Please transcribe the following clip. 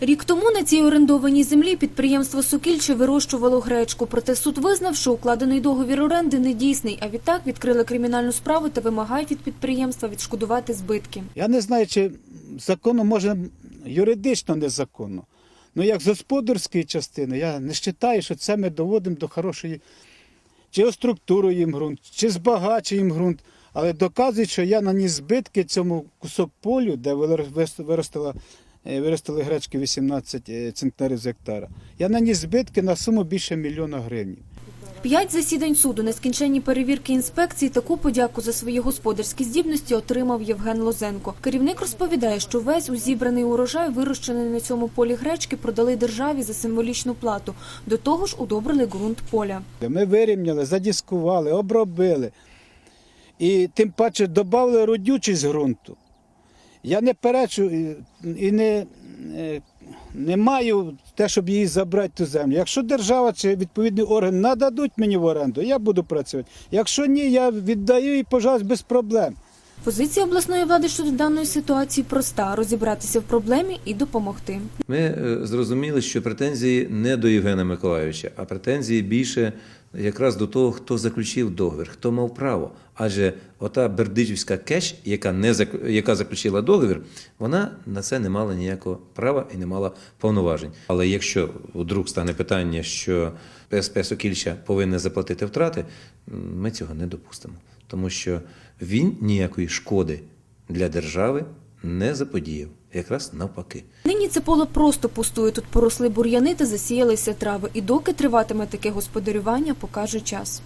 Рік тому на цій орендованій землі підприємство Сокільче вирощувало гречку. Проте суд визнав, що укладений договір оренди недійсний, а відтак відкрили кримінальну справу та вимагають від підприємства відшкодувати збитки. Я не знаю, чи законно, може, юридично незаконно. Ну, як з господарської частини, я не вважаю, що це ми доводимо до хорошої, чи оструктуруємо ґрунт, чи збагачуємо ґрунт. Але доказують, що я наніс збитки цьому кусок полю, де виростила, виростили гречки 18 е, центнерів з гектара. Я наніс збитки на суму більше мільйона гривень. П'ять засідань суду, нескінченні перевірки інспекції. Таку подяку за свої господарські здібності отримав Євген Лозенко. Керівник розповідає, що весь узібраний урожай, вирощений на цьому полі гречки, продали державі за символічну плату. До того ж, удобрили ґрунт поля. Ми вирівняли, задіскували, обробили. І тим паче додали родючість ґрунту. Я не перечу і- не, е, не маю те, щоб її забрати ту землю. Якщо держава чи відповідний орган нададуть мені в оренду, я буду працювати. Якщо ні, я віддаю і, пожалуйста, без проблем. Позиція обласної влади щодо даної ситуації проста: розібратися в проблемі і допомогти. Ми е, зрозуміли, що претензії не до Євгена Миколайовича, а претензії більше якраз до того, хто заключив договір, хто мав право. Адже ота Бердичівська кеш, яка не яка заключила договір, вона на це не мала ніякого права і не мала повноважень. Але якщо вдруг стане питання, що ПСП Сокільча повинна заплатити втрати, ми цього не допустимо, тому що він ніякої шкоди для держави не заподіяв, якраз навпаки. Нині це поле просто пустує. Тут поросли бур'яни та засіялися трави. І доки триватиме таке господарювання, покаже час.